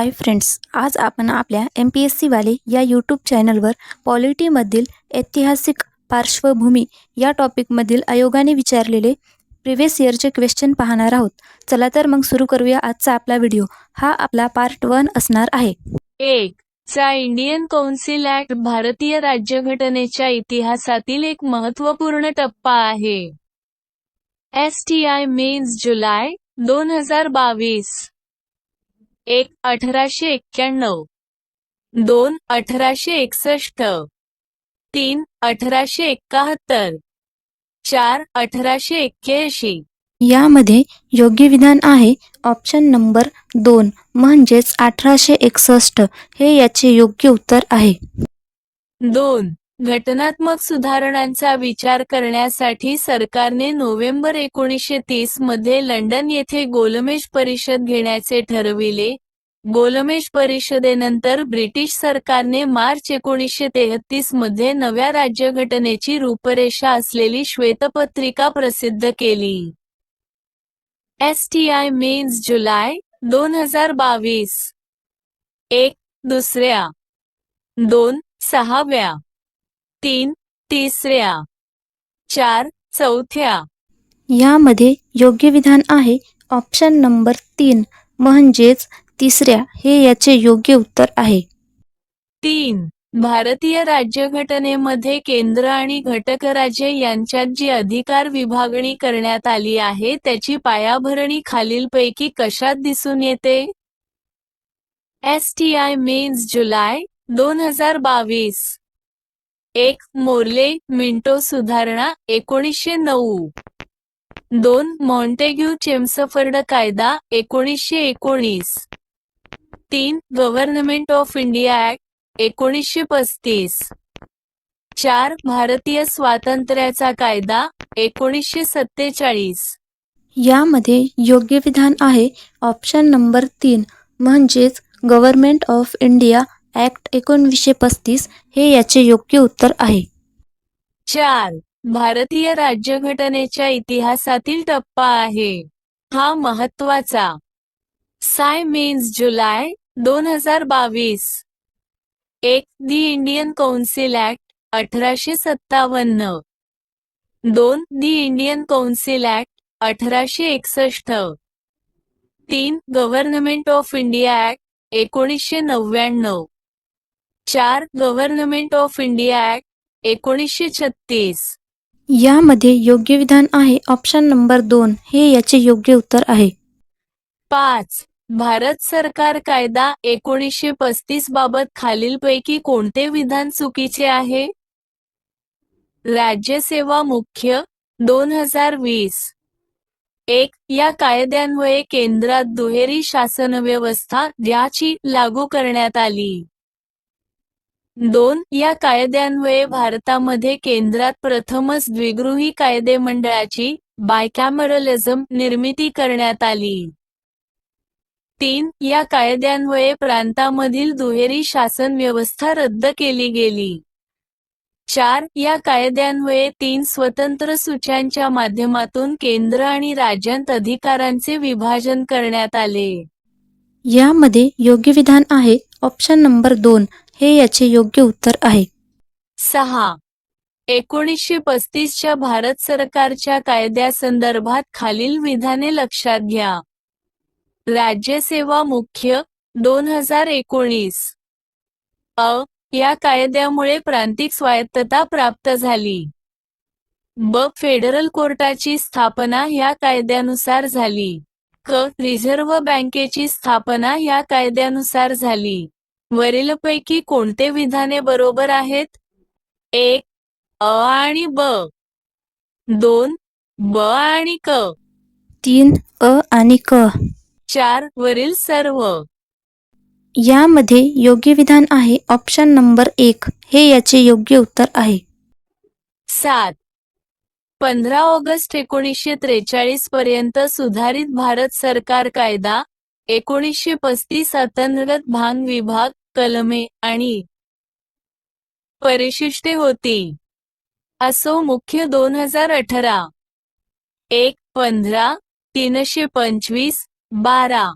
Hi friends आज आपण आपल्या एम पी एस सीवाले या यूट्यूब चॅनलवर पॉलिटीमधील ऐतिहासिक पार्श्वभूमी या टॉपिकमधील आयोगाने विचारलेले प्रिव्हियस इयरचे क्वेश्चन पाहणार आहोत. चला तर मग सुरू करूया आजचा आपला व्हिडिओ हा आपला पार्ट वन असणार आहे. एक चा इंडियन कौन्सिल ऍक्ट भारतीय राज्यघटनेच्या इतिहासातील एक महत्त्वपूर्ण टप्पा आहे. एस टी आय मेन्स जुलै दोन हजार बावीस. एक अठराशे एक्क्याण्णव. दोन अठराशे एकसष्ट. तीन अठराशे एकाहत्तर चार अठराशे एक्क्याऐंशी. यामध्ये योग्य विधान आहे. ऑप्शन नंबर दोन म्हणजेच अठराशे एकसष्ट हे याचे योग्य उत्तर आहे. दोन घटनात्मक सुधारणांचा विचार करण्यासाठी सरकारने नोव्हेंबर एकोणीसशे तीसमध्ये लंडन येथे गोलमेज परिषद घेण्याचे ठरविले. गोलमेश परिषदेनंतर ब्रिटिश सरकारने मार्च एकोणीसशे तेहतीसमध्ये नव्या राज्यघटनेची रूपरेषा असलेली श्वेतपत्रिका प्रसिद्ध केली. एस टी आय मीन्स जुलै दोन हजार बावीस. एक दुसऱ्या. दोन सहाव्या. तीन तिसऱ्या. चार चौथ्या. यामध्ये योग्य विधान आहे. ऑप्शन नंबर तीन म्हणजेच तिसऱ्या हे याचे योग्य उत्तर आहे. तीन. भारतीय राज्यघटनेमध्ये केंद्र आणि घटक राज्य यांच्यात जी अधिकार विभागणी करण्यात आली आहे त्याची पायाभरणी खालीलपैकी कशात दिसून येते? एस टी आय मीन्स जुलै दोन हजार बावीस. एक. मोर्ले मिंटो सुधारणा एकोणीसशे नऊ. दोन. मॉन्टेग्यू चेम्सफर्ड कायदा एकोणीसशे एकोणीस. तीन गव्हर्नमेंट ऑफ इंडिया ऍक्ट एकोणीसशे पस्तीस. चार भारतीय स्वातंत्र्याचा कायदा एकोणीसशे सत्तेचाळीस. यामध्ये योग्य विधान आहे. ऑप्शन नंबर तीन म्हणजेच गव्हर्नमेंट ऑफ इंडिया ॲक्ट एकोणवीसशे पस्तीस हे याचे योग्य उत्तर आहे. चार भारतीय राज्यघटनेच्या इतिहासातील टप्पा आहे. हा महत्त्वाचा साय मेन्स जुलै दोन हजार बावीस. एक दी इंडियन कौन्सिल ऍक्ट अठराशे सत्तावन्न. दोन दी इंडियन कौन्सिल ऍक्ट अठराशे एकसष्ट. तीन गव्हर्नमेंट ऑफ इंडिया ऍक्ट एकोणीसशे नव्याण्णव. चार गव्हर्नमेंट ऑफ इंडिया ऍक्ट एकोणीसशे छत्तीस. यामध्ये योग्य विधान आहे ऑप्शन नंबर दोन. हे याचे योग्य उत्तर आहे. पाच. भारत सरकार कायदा एकोणीसशे पस्तीस बाबत खालीलपैकी कोणते विधान चुकीचे आहे? राज्यसेवा मुख्य दोन हजार वीस. एक या कायद्यांमुळे केंद्रात दुहेरी शासन व्यवस्था ज्याची लागू करण्यात आली. दोन या कायद्यांमुळे भारतामध्ये केंद्रात प्रथमच द्विगृही कायदे मंडळाची बायकॅमरलिझम निर्मिती करण्यात आली. तीन या कायद्यान्वये प्रांतामधील दुहेरी शासन व्यवस्था रद्द केली गेली. चार या कायद्यान्वये तीन स्वतंत्र सूच्यांच्या माध्यमातून केंद्र आणि राज्यांत अधिकारांचे विभाजन करण्यात आले. यामध्ये योग्य विधान आहे ऑप्शन नंबर दोन हे याचे योग्य उत्तर आहे. सहा एकोणीसशे पस्तीसच्या भारत सरकारच्या कायद्यासंदर्भात खालील विधाने लक्षात घ्या. राज्यसेवा मुख्य दोन हजार एकोणीस. अ या कायद्यामुळे प्रांतिक स्वायत्तता प्राप्त झाली. ब फेडरल कोर्टाची स्थापना या कायद्यानुसार झाली. क रिझर्व्ह बँकेची स्थापना या कायद्यानुसार झाली. वरीलपैकी कोणते विधाने बरोबर आहेत? एक अ आणि ब. दोन ब आणि क. तीन अ आणि क. चार वरील सर्व. यामध्ये योग्य विधान आहे. ऑप्शन नंबर एक. हे याचे योग्य उत्तर आहे. सात. पंधरा ऑगस्ट एकोणीसशे त्रेचाळीस पर्यंत सुधारित भारत सरकार कायदा एकोणीसशे पस्तीस अंतर्गत भाग विभाग कलमे आणि परिशिष्टे होती. असो मुख्य दोन हजार अठरा. एक पंधरा तीनशे पंचवीस बारा.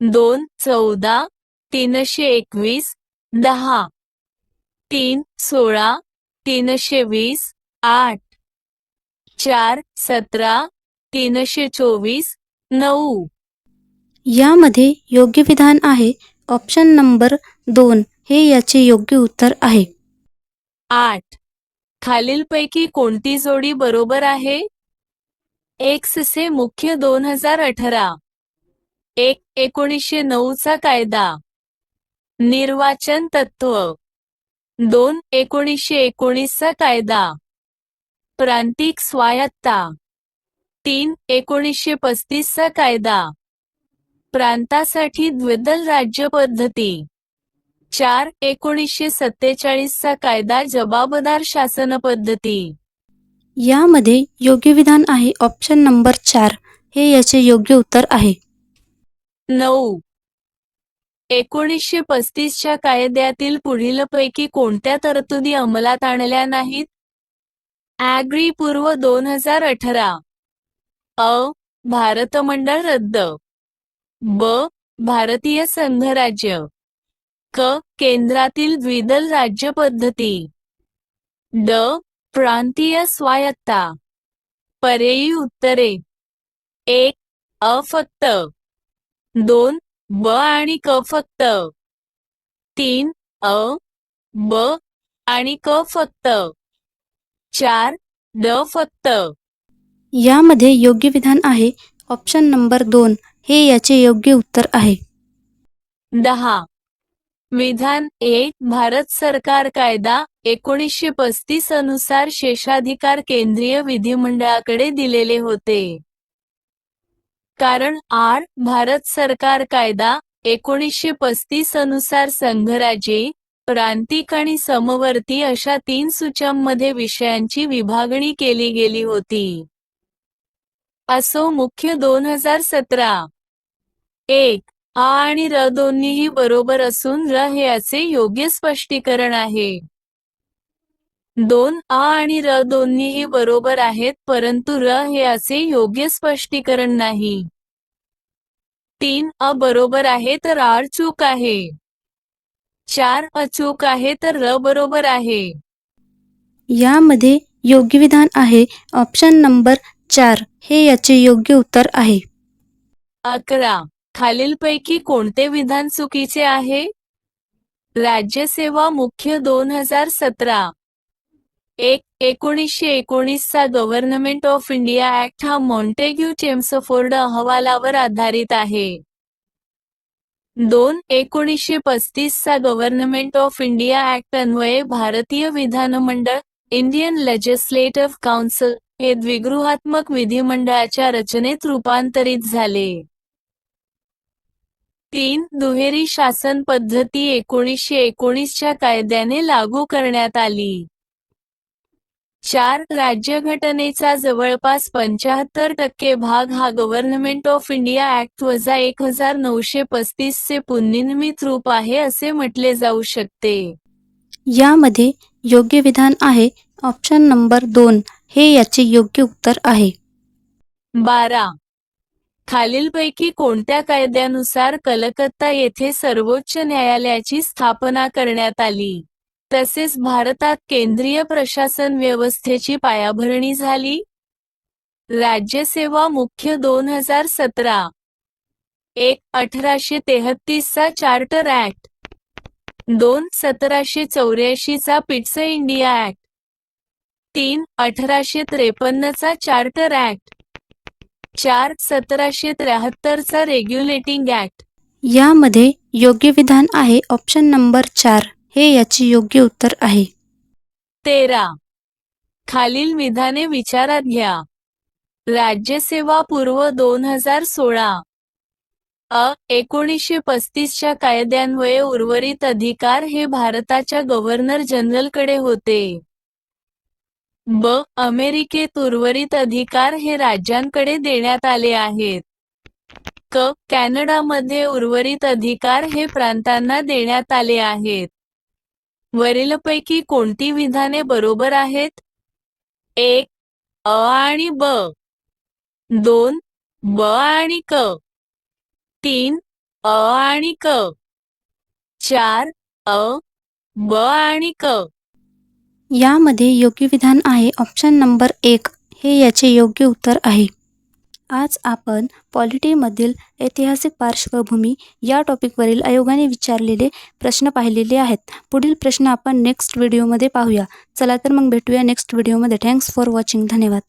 दोन चौदा तीनशे एकवीस दहा. तीन सोळा तीनशे वीस आठ. चार सतरा तीनशे चोवीस नऊ. यामध्ये योग्य विधान आहे. ऑप्शन नंबर दोन हे याचे योग्य उत्तर आहे. आठ. खालीलपैकी कोणती जोडी बरोबर आहे? एक्स से मुख्य दोन हजार अठरा. एक एकोणीसशे नऊचा कायदा. निर्वाचन तत्व दोन एकोणीसशे एकोणीसचा कायदा. प्रांतिक स्वायत्ता. तीन एकोणीसशे पस्तीसचा कायदा. प्रांतासाठी द्विदल राज्य पद्धती. चार एकोणीसशे सत्तेचाळीसचा कायदा जबाबदार शासन पद्धती. यामध्ये योग्य विधान आहे. ऑप्शन नंबर चार. हे याचे योग्य उत्तर आहे. नऊ. एकोणीसशे पस्तीसच्या कायद्यातील पुढीलपैकी कोणत्या तरतुदी अंमलात आणल्या नाहीत? ॲग्री पूर्व दोन हजार अठरा. अ. भारतमंडळ रद्द. ब. भारतीय संघराज्य क. केंद्रातील द्विदल राज्य पद्धती. ड. प्रांतीय स्वायत्ता. पर्यायी उत्तरे. एक अ फक्त. दोन ब आणि क फक्त. तीन अ ब आणि क फक्त. चार ड फक्त. यामध्ये योग्य विधान आहे. ऑप्शन नंबर दोन. हे याचे योग्य उत्तर आहे. दहा विधान एक भारत सरकार कायदा एकोणीसशे पस्तीस अनुसार शेषाधिकार केंद्रीय विधिमंडळाकडे दिलेले होते. कारण आर. भारत सरकार कायदा एकोणीसशे पस्तीस अनुसार संघराज्ये प्रांतिक आणि समवर्ती अशा तीन सूच्यांमध्ये विषयांची विभागणी केली गेली होती. असो मुख्य दोन हजार सतरा. एक. आ आणि र दोन्हीही बरोबर असून र हे याचे योग्य स्पष्टीकरण आहे. दोन आ आणि र दोन्हीही बरोबर आहेत परंतु र हे याचे योग्य स्पष्टीकरण नाही. तीन अ बरोबर आहे तर आर चूक आहे. चार अचूक आहे तर र बरोबर आहे. यामध्ये योग्य विधान आहे ऑप्शन नंबर चार हे याचे योग्य उत्तर आहे. अकरा खालीलपैकी कोणते विधान चुकीचे आहे? राज्यसेवा मुख्य दोन हजार सतरा. एक एकोणीसशे एकोणीसचा गव्हर्नमेंट ऑफ इंडिया ऍक्ट हा मॉन्टेग्यू चेम्सफोर्ड अहवालावर आधारित आहे. दोन एकोणीसशे पस्तीसचा गव्हर्नमेंट ऑफ इंडिया ऍक्ट अन्वये भारतीय विधानमंडळ इंडियन लेजिस्लेटिव्ह काउन्सिल हे द्विगृहात्मक विधिमंडळाच्या रचनेत रूपांतरित झाले. तीन दुहेरी शासन पद्धती एकोणीसशे एकोणीसच्या कायद्याने लागू करण्यात आली. चार राज्यघटनेचा जवळपास पंचाहत्तर टक्के भाग हा गव्हर्नमेंट ऑफ इंडिया ऍक्ट वजा एक हजार नऊशे पस्तीस चे पुनर्निर्मित रूप आहे असे म्हटले जाऊ शकते. यामध्ये योग्य विधान आहे ऑप्शन नंबर दोन हे याचे योग्य उत्तर आहे. बारा. खालीलपैकी कोणत्या कायद्यानुसार कलकत्ता येथे सर्वोच्च न्यायालयाची स्थापना करण्यात आली? तसेच भारतात केंद्रीय प्रशासन व्यवस्थेची पायाभरणी झाली? राज्यसेवा मुख्य दोन हजार सतरा. एक अठराशे तेहतीसचा चार्टर ऍक्ट दोन सतराशे चौऱ्याऐंशीचा पिट्स इंडिया ऍक्ट तीन अठराशे त्रेपन्नचा चार्टर ऍक्ट चार सतराशे त्र्याहत्तरचा रेग्युलेटिंग ऍक्ट यामध्ये योग्य विधान आहे ऑप्शन नंबर चार. हे याचे योग्य उत्तर आहे. तेरा. खालील विधाने विचारात घ्या. राज्यसेवा पूर्व दोन हजार सोळा. अ. एकोणीसशे पस्तीसच्या कायद्यान्वये उर्वरित अधिकार हे भारताच्या गव्हर्नर जनरलकडे होते. ब. अमेरिकेत उर्वरित अधिकार हे राज्यांकडे देण्यात आले आहेत. क. कॅनडामध्ये उर्वरित अधिकार हे प्रांतांना देण्यात आले आहेत. वरीलपैकी कोणती विधाने बरोबर आहेत? एक अ आणि ब. दोन. ब आणि क. तीन. अ आणि क. चार. अ. ब आणि क. यामध्ये योग्य विधान आहे. ऑप्शन नंबर एक. हे याचे योग्य उत्तर आहे. आज आपण पॉलिटीमधील ऐतिहासिक पार्श्वभूमी या टॉपिकवरील आयोगाने विचारलेले प्रश्न पाहिलेले आहेत. पुढील प्रश्न आपण नेक्स्ट व्हिडिओमध्ये पाहूया. चला तर मग भेटूया नेक्स्ट व्हिडिओमध्ये थँक्स फॉर वॉचिंग धन्यवाद.